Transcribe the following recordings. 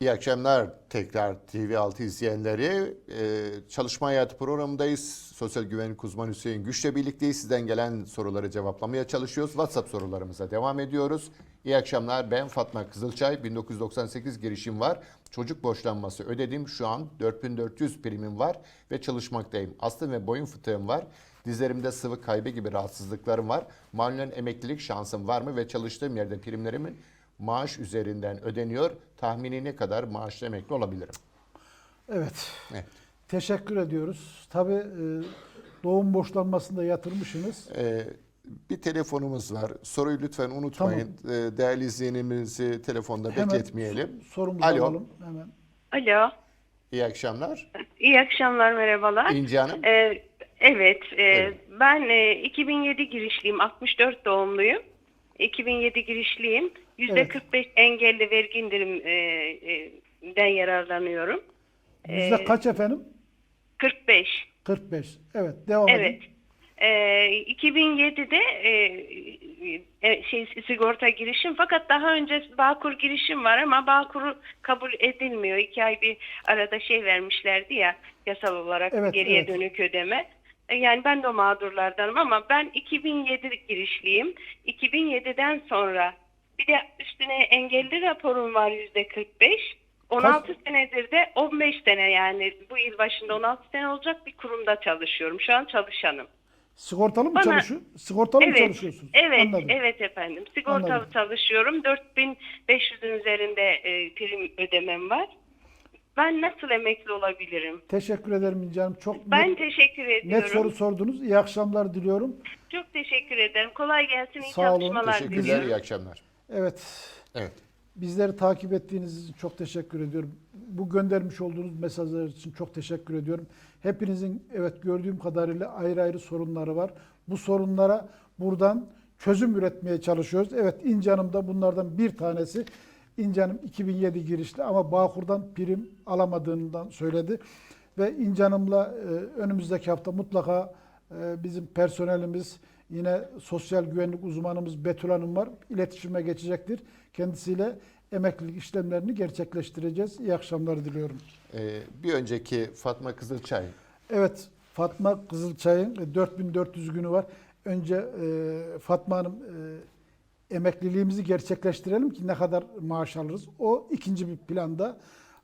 İyi akşamlar tekrar TV6 izleyenleri. Ee, Çalışma Hayatı programındayız. Sosyal güvenlik uzmanı Hüseyin Güç'le birlikteyiz. Sizden gelen soruları cevaplamaya çalışıyoruz. WhatsApp sorularımıza devam ediyoruz. İyi akşamlar ben Fatma Kızılçay. 1998 girişim var. Çocuk borçlanması ödedim. Şu an 4400 primim var ve çalışmaktayım. Astım ve boyun fıtığım var. Dizlerimde sıvı kaybı gibi rahatsızlıklarım var. Malulen emeklilik şansım var mı ve çalıştığım yerde primlerimin maaş üzerinden ödeniyor. Tahmini ne kadar maaşlı emekli olabilirim? Evet. Evet. Teşekkür ediyoruz. Tabii e, doğum borçlanmasında yatırmışsınız. Ee, bir telefonumuz var. Soruyu lütfen unutmayın. Ee, değerli izleyenimizi telefonda Hemen bekletmeyelim. so- sorumuzu Alo. alalım. Hemen. Alo. İyi akşamlar. İyi akşamlar, merhabalar. İnci Hanım. Ee, evet, e, Evet. ben e, 2007 girişliyim, 64 doğumluyum. 2007 girişliyim. %45 engelli vergi indirimden yararlanıyorum. Yüzde kaç efendim? 45. 45. Evet. Devam Evet. edin. 2007'de e, e, şey sigorta girişim fakat daha önce Bağkur girişim var ama Bağkur'u kabul edilmiyor. İki ay bir arada şey vermişlerdi ya yasal olarak Evet, geriye evet. dönük ödeme. E, Yani ben de o mağdurlardanım ama ben 2007 girişliyim. 2007'den sonra bir de üstüne engelli raporum var yüzde 45. 16 senedir de 15 sene yani bu yıl başında 16 sene olacak bir kurumda çalışıyorum. Şu an çalışanım. Sigortalı mı Bana- çalışıyor? Sigortalı mı Evet, çalışıyorsunuz? evet, Anladım. evet efendim. Sigortalı Anladım. çalışıyorum. 4500'ün üzerinde e, prim ödemem var. Ben nasıl emekli olabilirim? Teşekkür ederim Hanım. Çok Ben net, teşekkür ediyorum. net soru sordunuz. İyi akşamlar diliyorum. Çok teşekkür ederim. Kolay gelsin. İyi Sağ olun, çalışmalar Teşekkürler. diliyorum. iyi akşamlar. Evet. Evet. Bizleri takip ettiğiniz için çok teşekkür ediyorum. Bu göndermiş olduğunuz mesajlar için çok teşekkür ediyorum. Hepinizin evet gördüğüm kadarıyla ayrı ayrı sorunları var. Bu sorunlara buradan çözüm üretmeye çalışıyoruz. Evet İnci Hanım da bunlardan bir tanesi. İnci Hanım 2007 girişli ama Bağkur'dan prim alamadığından söyledi. Ve İnci Hanım'la e, önümüzdeki hafta mutlaka e, bizim personelimiz yine sosyal güvenlik uzmanımız Betül Hanım var. İletişime geçecektir. Kendisiyle emeklilik işlemlerini gerçekleştireceğiz. İyi akşamlar diliyorum. Ee, bir önceki Fatma Kızılçay. Evet Fatma Kızılçay'ın e, 4400 günü var. Önce e, Fatma Hanım e, emekliliğimizi gerçekleştirelim ki ne kadar maaş alırız. O ikinci bir planda.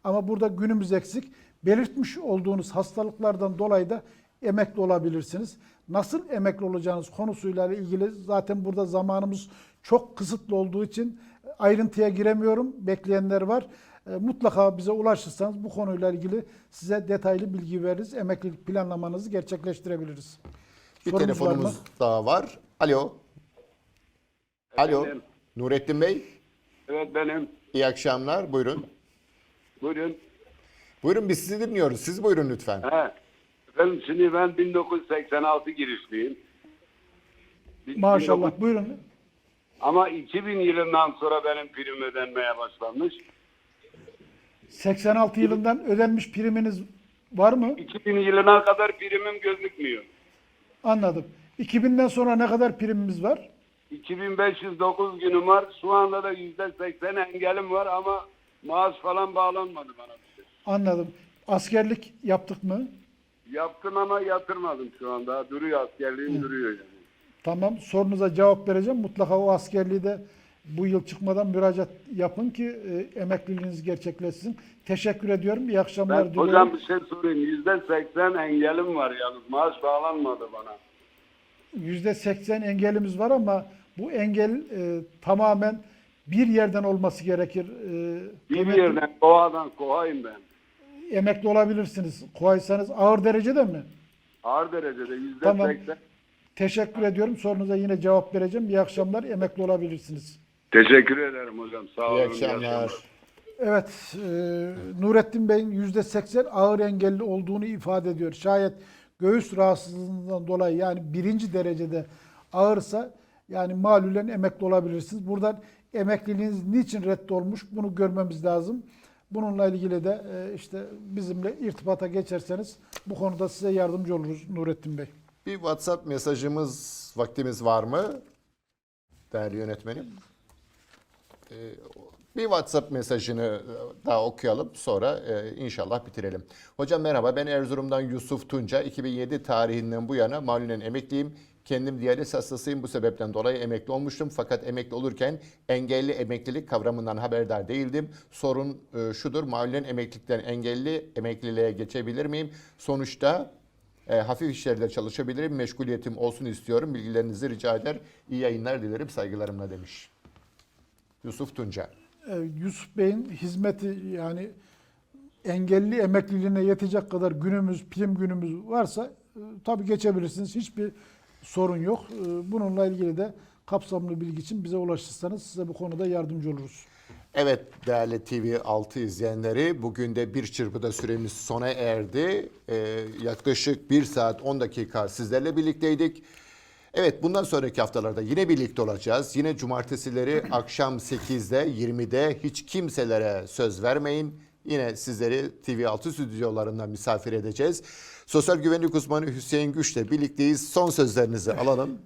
Ama burada günümüz eksik. Belirtmiş olduğunuz hastalıklardan dolayı da emekli olabilirsiniz. Nasıl emekli olacağınız konusuyla ilgili zaten burada zamanımız çok kısıtlı olduğu için ayrıntıya giremiyorum. Bekleyenler var. E, Mutlaka bize ulaşırsanız bu konuyla ilgili size detaylı bilgi veririz. Emeklilik planlamanızı gerçekleştirebiliriz. Bir Sorumuz var mı? telefonumuz daha var. Alo. Alo. Efendim? Nurettin Bey. Evet benim. İyi akşamlar. Buyurun. Buyurun. Buyurun biz sizi dinliyoruz. Siz buyurun lütfen. He. Efendim şimdi ben 1986 girişliyim. Maşallah 19 buyurun. Ama 2000 yılından sonra benim prim ödenmeye başlanmış. 86 yılından ödenmiş priminiz var mı? 2000 yılına kadar primim gözükmüyor. Anladım. 2000'den sonra ne kadar primimiz var? 2509 günüm var. Şu anda da %80 engelim var ama maaş falan bağlanmadı bana bir şey. Anladım. Askerlik yaptık mı? Yaptım ama yatırmadım şu anda. Duruyor askerliğim duruyor yani. Tamam. Sorunuza cevap vereceğim. Mutlaka o askerliği de bu yıl çıkmadan müracaat yapın ki e, emekliliğiniz gerçekleşsin. Teşekkür ediyorum. İyi akşamlar Ben diliyorum. hocam bir şey sorayım. %80 engelim var yalnız. Maaş bağlanmadı bana. %80 engelimiz var ama bu engel e, tamamen bir yerden olması gerekir. E, Bir emekli, yerden, Kova'dan, Kova'yım ben. emekli olabilirsiniz. Kolaysanız ağır derecede mi? Ağır derecede yüzde Tamam. seksen. Teşekkür ediyorum. Sorunuza yine cevap vereceğim. İyi akşamlar. Emekli olabilirsiniz. Teşekkür ederim hocam. Sağ olun. İyi akşamlar. Evet, e, Nurettin Bey'in %80 ağır engelli olduğunu ifade ediyor. Şayet göğüs rahatsızlığından dolayı yani birinci derecede ağırsa yani malulen emekli olabilirsiniz. Buradan emekliliğiniz niçin reddolmuş bunu görmemiz lazım. Bununla ilgili de e, işte bizimle irtibata geçerseniz bu konuda size yardımcı oluruz Nurettin Bey. Bir WhatsApp mesajımız vaktimiz var mı? Değerli yönetmenim. Ee, Bir WhatsApp mesajını e, daha okuyalım sonra e, inşallah bitirelim. Hocam merhaba ben Erzurum'dan Yusuf Tunca. 2007 tarihinden bu yana malulen emekliyim. Kendim diyaliz hastasıyım bu sebepten dolayı emekli olmuştum. Fakat emekli olurken engelli emeklilik kavramından haberdar değildim. Sorun e, şudur malulen emeklilikten engelli emekliliğe geçebilir miyim? Sonuçta e, hafif işlerde çalışabilirim. Meşguliyetim olsun istiyorum. Bilgilerinizi rica eder. İyi yayınlar dilerim saygılarımla demiş. Yusuf Tunca. Ee, Yusuf Bey'in hizmeti yani engelli emekliliğine yetecek kadar günümüz, prim günümüz varsa e, tabii geçebilirsiniz. Hiçbir sorun yok. E, Bununla ilgili de kapsamlı bilgi için bize ulaşırsanız size bu konuda yardımcı oluruz. Evet değerli TV6 izleyenleri bugün de bir çırpıda süremiz sona erdi. Ee, yaklaşık 1 saat 10 dakika sizlerle birlikteydik. Evet bundan sonraki haftalarda yine birlikte olacağız. Yine cumartesileri akşam 8'de 20'de hiç kimselere söz vermeyin. Yine sizleri TV6 stüdyolarında misafir edeceğiz. Sosyal güvenlik uzmanı Hüseyin Güç'le birlikteyiz. Son sözlerinizi alalım.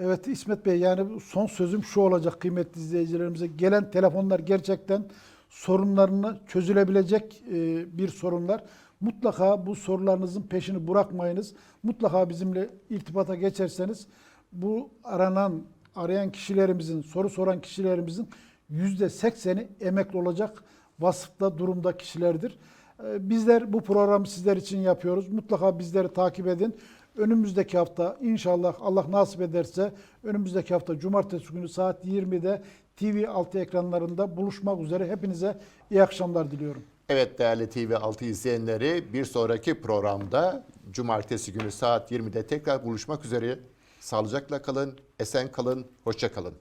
Evet İsmet Bey yani son sözüm şu olacak kıymetli izleyicilerimize. Gelen telefonlar gerçekten sorunlarını çözülebilecek e, bir sorunlar. Mutlaka bu sorularınızın peşini bırakmayınız. Mutlaka bizimle irtibata geçerseniz bu aranan, arayan kişilerimizin, soru soran kişilerimizin yüzde sekseni emekli olacak vasıfta durumda kişilerdir. E, Bizler bu programı sizler için yapıyoruz. Mutlaka bizleri takip edin. Önümüzdeki hafta inşallah Allah nasip ederse önümüzdeki hafta cumartesi günü saat 20'de TV6 ekranlarında buluşmak üzere. Hepinize iyi akşamlar diliyorum. Evet değerli TV6 izleyenleri bir sonraki programda cumartesi günü saat 20'de tekrar buluşmak üzere. Sağlıcakla kalın, esen kalın, hoşça kalın.